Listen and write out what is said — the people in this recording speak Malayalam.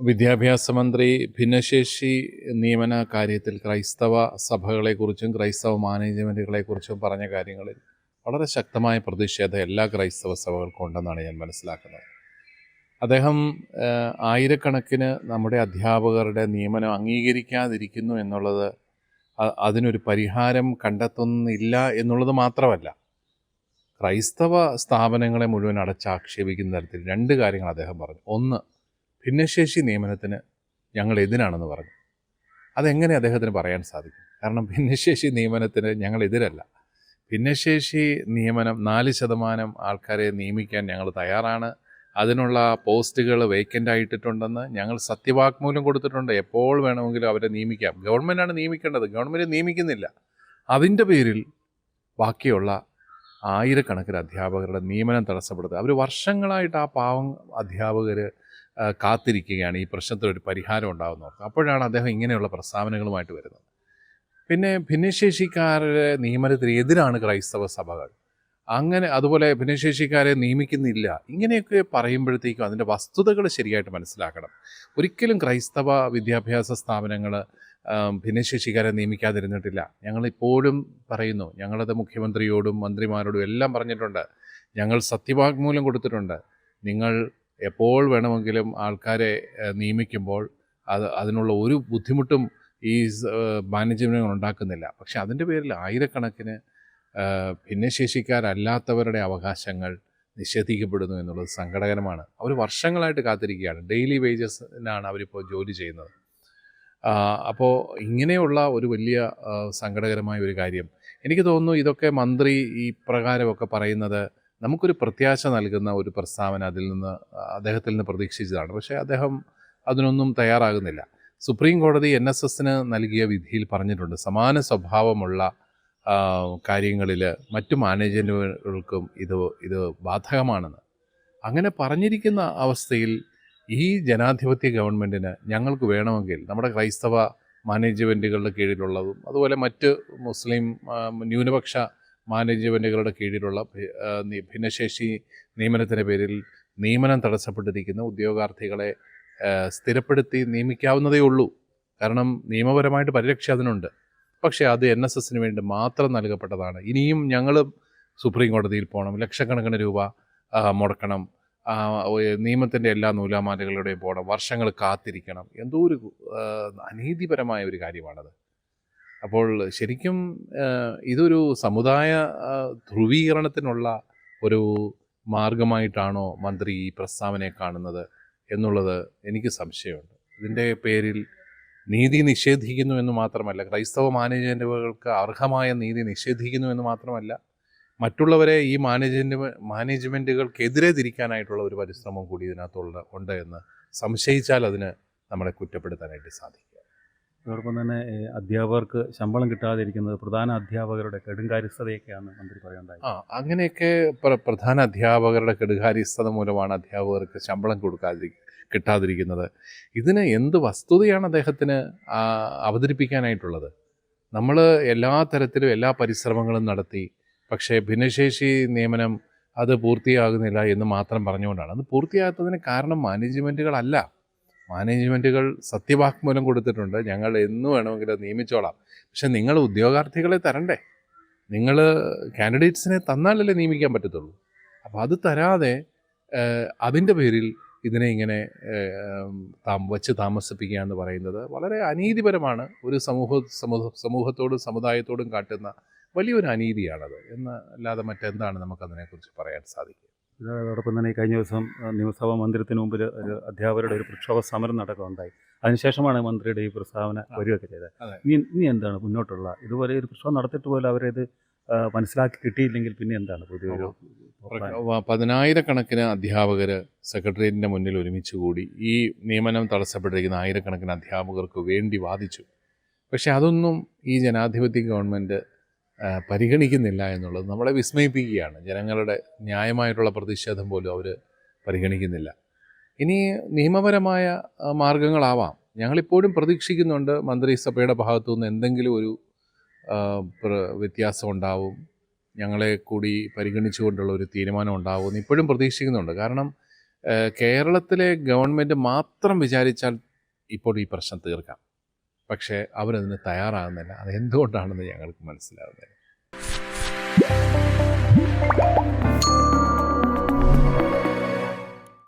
വിദ്യാഭ്യാസ മന്ത്രി ഭിന്നശേഷി നിയമന കാര്യത്തിൽ ക്രൈസ്തവ സഭകളെക്കുറിച്ചും ക്രൈസ്തവ മാനേജ്മെന്റുകളെക്കുറിച്ചും പറഞ്ഞ കാര്യങ്ങളിൽ വളരെ ശക്തമായ പ്രതിഷേധം എല്ലാ ക്രൈസ്തവ സഭകൾക്കും ഉണ്ടെന്നാണ് ഞാൻ മനസ്സിലാക്കുന്നത്. അദ്ദേഹം ആയിരക്കണക്കിന് നമ്മുടെ അധ്യാപകരുടെ നിയമനം അംഗീകരിക്കാതിരിക്കുന്നു എന്നുള്ളത് അതിനൊരു പരിഹാരം കണ്ടെത്തുന്നില്ല എന്നുള്ളത് മാത്രമല്ല ക്രൈസ്തവ സ്ഥാപനങ്ങളെ മുഴുവൻ അടച്ചാക്ഷേപിക്കുന്ന തരത്തിൽ രണ്ട് കാര്യങ്ങൾ അദ്ദേഹം പറഞ്ഞു. ഒന്ന് ഭിന്നശേഷി നിയമനത്തിന് ഞങ്ങൾ എതിരാണെന്ന് പറഞ്ഞു. അതെങ്ങനെ അദ്ദേഹത്തിന് പറയാൻ സാധിക്കും? കാരണം ഭിന്നശേഷി നിയമനത്തിന് ഞങ്ങൾ എതിരല്ല. ഭിന്നശേഷി നിയമനം നാല് ശതമാനം ആൾക്കാരെ നിയമിക്കാൻ ഞങ്ങൾ തയ്യാറാണ്. അതിനുള്ള പോസ്റ്റുകൾ വേക്കന്റ് ആയിട്ടിട്ടുണ്ടെന്ന് ഞങ്ങൾ സത്യവാക്മൂലം കൊടുത്തിട്ടുണ്ട്. എപ്പോൾ വേണമെങ്കിലും അവരെ നിയമിക്കാം. ഗവൺമെന്റാണ് നിയമിക്കേണ്ടത്. ഗവൺമെന്റ് നിയമിക്കുന്നില്ല. അതിന്റെ പേരിൽ ബാക്കിയുള്ള ആയിരക്കണക്കിന് അധ്യാപകരുടെ നിയമനം തടസ്സപ്പെടുത്തുക. അവർ വർഷങ്ങളായിട്ട് ആ പാവം അധ്യാപകർ കാത്തിരിക്കുകയാണ്. ഈ പ്രശ്നത്തിനൊരു പരിഹാരം ഉണ്ടാകുന്നത് അപ്പോഴാണ് അദ്ദേഹം ഇങ്ങനെയുള്ള പ്രസ്താവനകളുമായിട്ട് വരുന്നത്. പിന്നെ ഭിന്നശേഷിക്കാരുടെ നിയമനത്തിന് എതിരാണ് ക്രൈസ്തവ സഭകൾ. അങ്ങനെ അതുപോലെ ഭിന്നശേഷിക്കാരെ നിയമിക്കുന്നില്ല. ഇങ്ങനെയൊക്കെ പറയുമ്പോഴത്തേക്കും അതിന്റെ വസ്തുതകൾ ശരിയായിട്ട് മനസ്സിലാക്കണം. ഒരിക്കലും ക്രൈസ്തവ വിദ്യാഭ്യാസ സ്ഥാപനങ്ങൾ ഭിന്നശേഷിക്കാരെ നിയമിക്കാതിരുന്നിട്ടില്ല. ഞങ്ങളിപ്പോഴും പറയുന്നു ഞങ്ങളത് മുഖ്യമന്ത്രിയോടും മന്ത്രിമാരോടും എല്ലാം പറഞ്ഞിട്ടുണ്ട്. ഞങ്ങൾ സത്യവാങ്മൂലം കൊടുത്തിട്ടുണ്ട്. നിങ്ങൾ എപ്പോൾ വേണമെങ്കിലും ആൾക്കാരെ നിയമിക്കുമ്പോൾ അത് അതിനുള്ള ഒരു ബുദ്ധിമുട്ടും ഈ മാനേജ്മെന്റുകൾ ഉണ്ടാക്കുന്നില്ല. പക്ഷെ അതിന്റെ പേരിൽ ആയിരക്കണക്കിന് ഭിന്നശേഷിക്കാരല്ലാത്തവരുടെ അവകാശങ്ങൾ നിഷേധിക്കപ്പെടുന്നു എന്നുള്ളത് സങ്കടകരമാണ്. അവർ വർഷങ്ങളായിട്ട് കാത്തിരിക്കുകയാണ്. ഡെയിലി വേജസിനാണ് അവരിപ്പോൾ ജോലി ചെയ്യുന്നത്. അപ്പോൾ ഇങ്ങനെയുള്ള ഒരു വലിയ സങ്കടകരമായ ഒരു കാര്യം. എനിക്ക് തോന്നുന്നു ഇതൊക്കെ മന്ത്രി ഈ പ്രകാരമൊക്കെ പറയുന്നത് നമുക്കൊരു പ്രത്യാശ നൽകുന്ന ഒരു പ്രസ്താവന അതിൽ നിന്ന് അദ്ദേഹത്തിൽ നിന്ന് പ്രതീക്ഷിച്ചതാണ്. പക്ഷേ അദ്ദേഹം അതിനൊന്നും തയ്യാറാകുന്നില്ല. സുപ്രീം കോടതി എൻ എസ് എസിന് നൽകിയ വിധിയിൽ പറഞ്ഞിട്ടുണ്ട് സമാന സ്വഭാവമുള്ള കാര്യങ്ങളിൽ മറ്റു മാനേജ്മെന്റുകൾക്കും ഇത് ഇത് ബാധകമാണെന്ന്. അങ്ങനെ പറഞ്ഞിരിക്കുന്ന അവസ്ഥയിൽ ഈ ജനാധിപത്യ ഗവൺമെന്റിന് ഞങ്ങൾക്ക് വേണമെങ്കിൽ നമ്മുടെ ക്രൈസ്തവ മാനേജ്മെന്റുകളുടെ കീഴിലുള്ളതും അതുപോലെ മറ്റ് മുസ്ലിം ന്യൂനപക്ഷ മാനേജ്മെന്റുകളുടെ കീഴിലുള്ള ഭിന്നശേഷി നിയമനത്തിന്റെ പേരിൽ നിയമനം തടസ്സപ്പെട്ടിരിക്കുന്ന ഉദ്യോഗാർത്ഥികളെ സ്ഥിരപ്പെടുത്തി നിയമിക്കാവുന്നതേ ഉള്ളൂ. കാരണം നിയമപരമായിട്ട് പരിരക്ഷ അതിനുണ്ട്. പക്ഷേ അത് എൻ എസ് എസിന് വേണ്ടി മാത്രം നൽകപ്പെട്ടതാണ്. ഇനിയും ഞങ്ങൾ സുപ്രീം കോടതിയിൽ പോകണം. ലക്ഷക്കണക്കിന് രൂപ മുടക്കണം. നിയമത്തിന്റെ എല്ലാ നൂലാമാലകളുടെയും പോകണം വർഷങ്ങൾ കാത്തിരിക്കണം. എന്തോ ഒരു അനീതിപരമായ ഒരു കാര്യമാണത്. അപ്പോൾ ശരിക്കും ഇതൊരു സമുദായ ധ്രുവീകരണത്തിനുള്ള ഒരു മാർഗമായിട്ടാണോ മന്ത്രി ഈ പ്രസ്താവനയെ കാണുന്നത് എന്നുള്ളത് എനിക്ക് സംശയമുണ്ട്. ഇതിന്റെ പേരിൽ നീതി നിഷേധിക്കുന്നു എന്ന് മാത്രമല്ല ക്രൈസ്തവ മാനേജ്മെന്റുകൾക്ക് അർഹമായ നീതി നിഷേധിക്കുന്നു എന്ന് മാത്രമല്ല മറ്റുള്ളവരെ ഈ മാനേജ്മെന്റ് മാനേജ്മെന്റുകൾക്കെതിരെ തിരിക്കാനായിട്ടുള്ള ഒരു പരിശ്രമം കൂടി ഇതിനകത്തുള്ള ഉണ്ട് എന്ന് സംശയിച്ചാൽ അതിന് നമ്മളെ കുറ്റപ്പെടുത്താനായിട്ട് സാധിക്കും. അതോടൊപ്പം തന്നെ അധ്യാപകർക്ക് ശമ്പളം കിട്ടാതിരിക്കുന്നത് പ്രധാന അധ്യാപകരുടെ കെടുങ്കാര്യസ്ഥതയൊക്കെയാണ് മന്ത്രി പറയുണ്ടായി ആ അങ്ങനെയൊക്കെ പ്ര- പ്രധാന അധ്യാപകരുടെ കെടുകാര്യസ്ഥത മൂലമാണ് അധ്യാപകർക്ക് ശമ്പളം കൊടുക്കാതിരി കിട്ടാതിരിക്കുന്നത്. ഇതിന് എന്ത് വസ്തുതയാണ് അദ്ദേഹത്തിന് അവതരിപ്പിക്കാനായിട്ടുള്ളത്? നമ്മൾ എല്ലാ തരത്തിലും എല്ലാ പരിശ്രമങ്ങളും നടത്തി പക്ഷേ ഭിന്നശേഷി നിയമനം അത് പൂർത്തിയാകുന്നില്ല എന്ന് മാത്രം പറഞ്ഞുകൊണ്ടാണ്. അത് പൂർത്തിയാകാത്തതിന് കാരണം മാനേജ്മെന്റുകളല്ല മാനേജ്മെന്റുകൾ സത്യവാക്മൂലം കൊടുത്തിട്ടുണ്ട്. ഞങ്ങൾ എന്ന് വേണമെങ്കിലും നിയമിച്ചോളാം. പക്ഷെ നിങ്ങൾ ഉദ്യോഗാർത്ഥികളെ തരണ്ടേ? നിങ്ങൾ കാൻഡിഡേറ്റ്സിനെ തന്നാലല്ലേ നിയമിക്കാൻ പറ്റത്തുള്ളൂ? അപ്പോൾ അത് തരാതെ അതിന്റെ പേരിൽ ഇതിനെ ഇങ്ങനെ താം വച്ച് താമസിപ്പിക്കുക എന്ന് പറയുന്നത് വളരെ അനീതിപരമാണ്. ഒരു സമൂഹ സമൂഹത്തോടും സമുദായത്തോടും കാട്ടുന്ന വലിയൊരു അനീതിയാണത് എന്ന് അല്ലാതെ മറ്റെന്താണ് നമുക്കതിനെക്കുറിച്ച് പറയാൻ സാധിക്കുക? അതോടൊപ്പം തന്നെ കഴിഞ്ഞ ദിവസം നിയമസഭാ മന്ദിരത്തിന് മുമ്പിൽ ഒരു അധ്യാപകരുടെ ഒരു പ്രക്ഷോഭ സമരം നടക്കുകയുണ്ടായി അതിനുശേഷമാണ് മന്ത്രിയുടെ ഈ പ്രസ്താവന വരികയൊക്കെ ചെയ്തത്. ഇനി ഇനി എന്താണ് മുന്നോട്ടുള്ള? ഇതുപോലെ ഒരു പ്രക്ഷോഭം നടത്തിയിട്ട് പോലും അവരത് മനസ്സിലാക്കി കിട്ടിയില്ലെങ്കിൽ പിന്നെ എന്താണ് പുതിയൊരു പതിനായിരക്കണക്കിന് അധ്യാപകർ സെക്രട്ടേറിയറ്റിന്റെ മുന്നിൽ ഒരുമിച്ച് കൂടി ഈ നിയമനം തടസ്സപ്പെട്ടിരിക്കുന്ന ആയിരക്കണക്കിന് അധ്യാപകർക്ക് വേണ്ടി വാദിച്ചു. പക്ഷേ അതൊന്നും ഈ ജനാധിപത്യ ഗവൺമെന്റ് പരിഗണിക്കുന്നില്ല എന്നുള്ളത് നമ്മളെ വിസ്മയിപ്പിക്കുകയാണ്. ജനങ്ങളുടെ ന്യായമായിട്ടുള്ള പ്രതിഷേധം പോലും അവർ പരിഗണിക്കുന്നില്ല. ഇനി നിയമപരമായ മാർഗങ്ങളാവാം. ഞങ്ങളിപ്പോഴും പ്രതീക്ഷിക്കുന്നുണ്ട് മന്ത്രിസഭയുടെ ഭാഗത്തു നിന്ന് എന്തെങ്കിലും ഒരു വ്യത്യാസം ഉണ്ടാവും. ഞങ്ങളെ കൂടി പരിഗണിച്ചുകൊണ്ടുള്ള ഒരു തീരുമാനം ഉണ്ടാവും ഇപ്പോഴും പ്രതീക്ഷിക്കുന്നുണ്ട്. കാരണം കേരളത്തിലെ ഗവൺമെന്റ് മാത്രം വിചാരിച്ചാൽ ഇപ്പോൾ ഈ പ്രശ്നം തീർക്കാം. പക്ഷേ അവരതിന് തയ്യാറാകുന്നില്ല. അത് എന്തുകൊണ്ടാണെന്ന് ഞങ്ങൾക്ക് മനസ്സിലാകുന്നില്ല